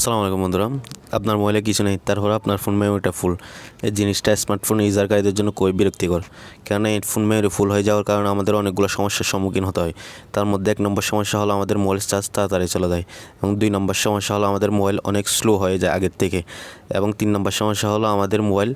আসসালামু আলাইকুম বন্ধুরা। আপনার মোবাইলে কিছু নেই তারপর আপনার ফোন মেমোরিটা ফুল এই জিনিসটা স্মার্টফোন ইউজারকারীদের জন্য খুবই বিরক্তিকর। কেননা এই ফোন মেমোরি ফুল হয়ে যাওয়ার কারণে আমাদের অনেকগুলো সমস্যার সম্মুখীন হতে হয়। তার মধ্যে এক নম্বর সমস্যা হলো আমাদের মোবাইল চার্জ তাড়াতাড়ি চলে যায় এবং দুই নম্বর সমস্যা হলো আমাদের মোবাইল অনেক স্লো হয়ে যায় আগের থেকে এবং তিন নম্বর সমস্যা হলো আমাদের মোবাইল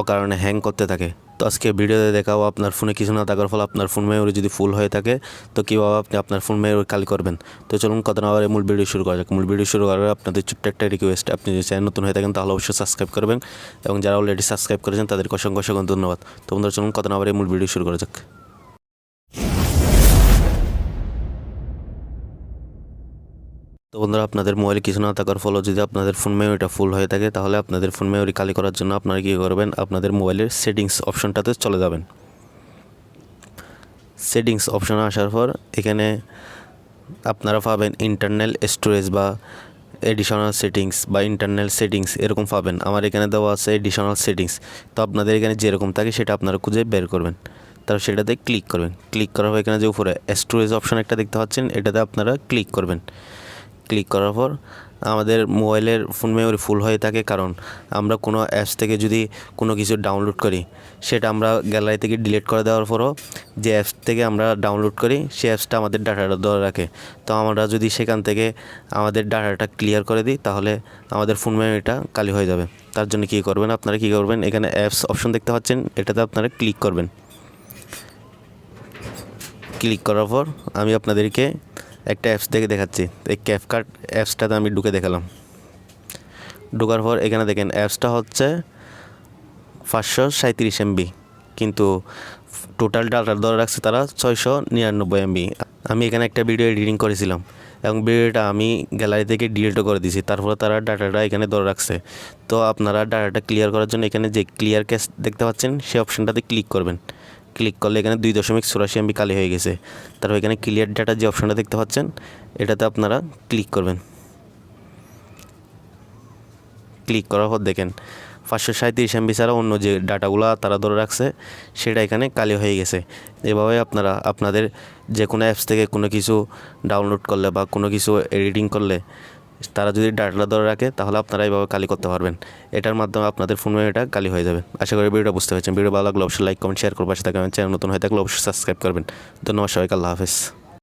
অকারণে হ্যাং করতে থাকে। তো আজকে ভিডিওতে দেখাবো আপনার ফোনে কিছু না থাকার ফলে আপনার ফোন মেমোরি যদি ফুল হয়ে থাকে, তো কীভাবে আপনি আপনার ফোন মেমোরি খালি করবেন? তো চলুন কথা না মূল ভিডিও শুরু করা যাক। মূল ভিডিও শুরু করার আপনাদের ছোট্ট একটা রিকোয়েস্ট আপনি যদি চ্যানেল নতুন হয়ে থাকেন তাহলে অবশ্যই সাবস্ক্রাইব করবেন এবং যারা অলরেডি সাবস্ক্রাইব করেছেন তাদেরকে অসংখ্য অসংখ্য ধন্যবাদ। তো বন্ধুরা, চলুন কথা না মূল ভিডিও শুরু করা যাক। তো বন্ধুরা, আপনাদের মোবাইলে কিছু না থাকার ফলে যদি আপনাদের ফোন মেমোরিটা ফুল হয়ে থাকে, তাহলে আপনাদের ফোন মেমোরি খালি করার জন্য আপনারা কী করবেন? আপনাদের মোবাইলের সেটিংস অপশনটাতে চলে যাবেন। সেটিংস অপশনে আসার পর এখানে আপনারা পাবেন ইন্টারনাল স্টোরেজ বা এডিশনাল সেটিংস বা ইন্টারনাল সেটিংস এরকম পাবেন। আমার এখানে দেওয়া আছে এডিশনাল সেটিংস তো আপনাদের এখানে যেরকম থাকে সেটা আপনারা খুঁজে বের করবেন। তারপর সেটাতে ক্লিক করবেন। ক্লিক করার পর এখানে যে উপরে স্টোরেজ অপশন একটা দেখতে পাচ্ছেন, এটাতে আপনারা ক্লিক করবেন। ক্লিক করার পর আমাদের মোবাইলের ফোন মেমোরি ফুল হয়ে থাকে। কারণ আমরা কোনো অ্যাপস থেকে যদি কোনো কিছু ডাউনলোড করি, সেটা আমরা গ্যালারি থেকে ডিলিট করে দেওয়ার পরও যে অ্যাপস থেকে আমরা ডাউনলোড করি সেই অ্যাপসটা আমাদের ডাটাটা ধরে রাখে। তো আমরা যদি সেখান থেকে আমাদের ডাটাটা ক্লিয়ার করে দিই, তাহলে আমাদের ফোন মেমোরিটা খালি হয়ে যাবে। তার জন্য কী করবেন আপনারা? কী করবেন? এখানে অ্যাপস অপশন দেখতে পাচ্ছেন, এটাতে আপনারা ক্লিক করবেন। ক্লিক করার পর আমি আপনাদেরকে একটা অ্যাপস থেকে দেখাচ্ছি। এই ক্যাপকার্ট অ্যাপসটাতে আমি ঢুকে দেখালাম। ঢোকার পর এখানে দেখেন অ্যাপসটা হচ্ছে পাঁচশো সাঁত্রিশ এমবি কিন্তু টোটাল ডাটা ধরে রাখছে তারা ছয়শো নিরানব্বই এমবি আমি এখানে একটা ভিডিও এডিটিং করেছিলাম এবং ভিডিওটা আমি গ্যালারি থেকে ডিলিটও করে দিয়েছি। তারপরে তারা ডাটাটা এখানে ধরে রাখছে। তো আপনারা ডাটাটা ক্লিয়ার করার জন্য এখানে যে ক্লিয়ার ক্যাশ দেখতে পাচ্ছেন সেই অপশানটাতে ক্লিক করবেন। ক্লিক করলে এখানে দুই দশমিক চুরাশি এমবি খালি হয়ে গেছে। তারপর এখানে ক্লিয়ার ডাটা যে অপশনটা দেখতে পাচ্ছেন, এটাতে আপনারা ক্লিক করবেন। ক্লিক করার পর দেখেন, পাঁচশো সাঁত্রিশ এমবি ছাড়া অন্য যে ডাটাগুলো তারা ধরে রাখছে, সেটা এখানে কালি হয়ে গেছে। এভাবে আপনারা, আপনাদের যে কোনো অ্যাপস থেকে কোনো কিছু ডাউনলোড করলে বা কোনো কিছু এডিটিং করলে তারা যদি ডাটলা ধরে রাখে, তাহলে আপনারা এইভাবে কালি করতে পারবেন। এটার মাধ্যমে আপনাদের ফোন এটা কালি হয়ে যাবে। আশা করি ভিডিওটা বুঝতে পারছেন। ভিডিও ভালো লাগলে অবশ্যই লাইক কমেন্ট শেয়ার করবার থাকবেন চ্যানেল নতুন হয়ে থাকলে অবশ্যই সাবস্ক্রাইব করবেন। ধন্যবাদ সবাইকে, আল্লাহ হাফেজ।